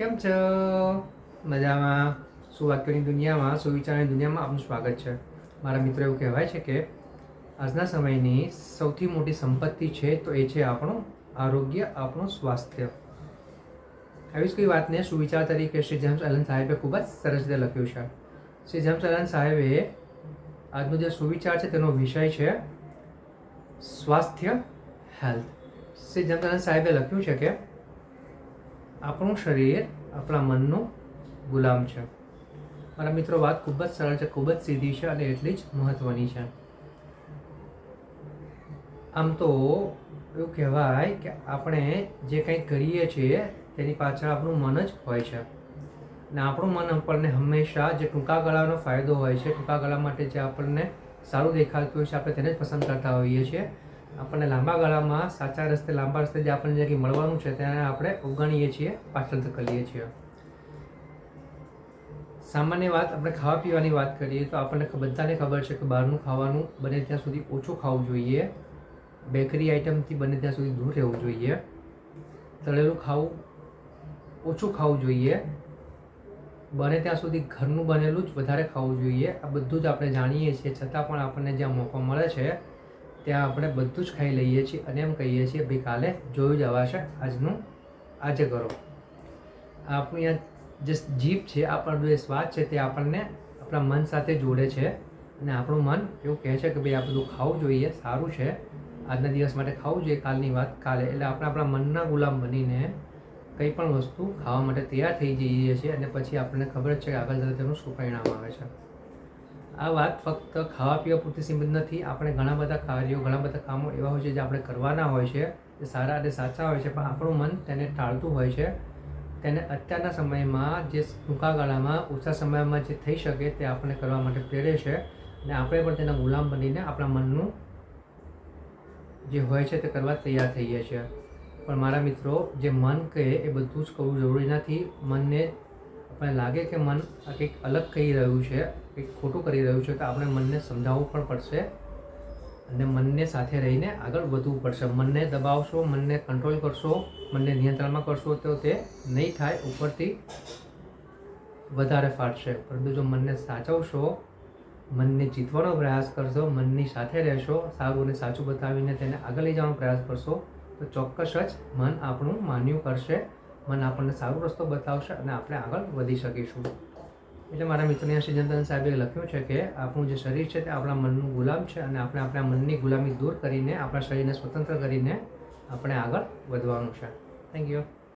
કેમ છો? મજામાં. સુવાક્યોની દુનિયામાં? સુવિચારની દુનિયામાં? આપનું સ્વાગત છે. મારા મિત્રો એવું કહેવાય છે કે આજના સમયની સૌથી મોટી સંપત્તિ છે તો એ છે આપણું આરોગ્ય, આપણું સ્વાસ્થ્ય. આવી જ કોઈ વાતને સુવિચાર તરીકે શ્રી જેમ્સ એલન સાહેબે ખૂબ જ સરસ રીતે લખ્યું છે. શ્રી જેમ્સ એલન સાહેબે આજનો જે સુવિચાર છે તેનો વિષય છે સ્વાસ્થ્ય, હેલ્થ. શ્રી જેમ્સ એલન સાહેબે લખ્યું છે કે આપણું શરીર આપણા મનનું ગુલામ છે. મારા મિત્રો, વાત ખૂબ જ સરળ છે, ખૂબ જ સીધી છે અને એટલી જ મહત્ત્વની છે. આમ તો એવું કહેવાય કે આપણે જે કંઈ કરીએ છીએ તેની પાછળ આપણું મન જ હોય છે. અને આપણું મન આપણને હંમેશા જે ટૂંકા ગાળાનો ફાયદો હોય છે, ટૂંકા ગાળા માટે જે આપણને સારું દેખાતું હોય છે, આપણે તેને જ પસંદ કરતા હોઈએ છીએ. આપણને લાંબા ગાળામાં સાચા રસ્તે, લાંબા રસ્તે જે આપણને જે મળવાનું છે તેને આપણે ઉગાણીએ છીએ પાછળ કરીએ છીએ. સામાન્ય વાત, આપણે ખાવા પીવાની વાત કરીએ તો આપણને બધાને ખબર છે કે બહારનું ખાવાનું બને ત્યાં સુધી ઓછું ખાવું જોઈએ. બેકરી આઇટમથી બને ત્યાં સુધી દૂર રહેવું જોઈએ. તળેલું ખાવું ઓછું ખાવું જોઈએ. બને ત્યાં સુધી ઘરનું બનેલું જ વધારે ખાવું જોઈએ. આ બધું જ આપણે જાણીએ છીએ. છતાં પણ આપણને જ્યાં મોકો મળે છે ત્યાં આપણે બધું જ ખાઈ લઈએ છીએ અને એમ કહીએ છીએ, ભાઈ કાલે જોયું જ અવાશે, આજનું આજે કરો. આપણું અહીંયા જે જીભ છે, આપણો જે સ્વાદ છે, તે આપણને આપણા મન સાથે જોડે છે અને આપણું મન એવું કહે છે કે, ભાઈ આ બધું ખાવું જોઈએ, સારું છે. આજના દિવસ માટે ખાવું જોઈએ, કાલની વાત કાલે. એટલે આપણે આપણા મનના ગુલામ બનીને કંઈ પણ વસ્તુ ખાવા માટે તૈયાર થઈ જઈએ છીએ અને પછી આપણને ખબર જ છે કે આગળ જતાં તેનું શું પરિણામ આવે છે. આ વાત ફક્ત ખાવા પીવા પૂરતી સીમિત નથી. આપણે ઘણા બધા કાર્યો, ઘણા બધા કામો એવા હોય છે જે આપણે કરવાના હોય છે. જે સારા અને સાચા હોય છે, પણ આપણું મન તેને ટાળતું હોય છે. તેને અત્યારના સમયમાં જે ટૂંકા ગાળામાં, ઓછા સમયમાં જે થઈ શકે તે આપણને કરવા માટે પ્રેરે છે. અને આપણે પણ તેના ગુલામ બનીને આપણા મનનું જે હોય છે તે કરવા તૈયાર થઈએ છીએ. પણ મારા મિત્રો, જે મન કહે એ બધું જ કરવું જરૂરી નથી. મનને આપણને લાગે કે મન કંઈક અલગ કહી રહ્યું છે, કંઈક ખોટું કરી રહ્યું છે, તો આપણે મનને સમજાવવું પણ પડશે અને મનને સાથે રહીને આગળ વધવું પડશે. મનને દબાવશો, મનને કંટ્રોલ કરશો, મનને નિયંત્રણમાં કરશો તો તે નહીં થાય, ઉપરથી વધારે ફાટશે. પરંતુ જો મનને સાચવશો, મનને જીતવાનો પ્રયાસ કરશો, મનની સાથે રહેશો, સારું અને સાચું બતાવીને તેને આગળ લઈ જવાનો પ્રયાસ કરશો, તો ચોક્કસ જ મન આપણું માન્યું કરશે. મન આપણને સારો રસ્તો બતાવશે અને આપણે આગળ વધી શકીશું. એટલે મારા મિત્રને શ્રીજંતન સાહેબે લખ્યું છે કે આપણું જે શરીર છે તે આપણા મનનું ગુલામ છે અને આપણે આપણા મનની ગુલામી દૂર કરીને આપણા શરીરને સ્વતંત્ર કરીને આપણે આગળ વધવાનું છે. Thank you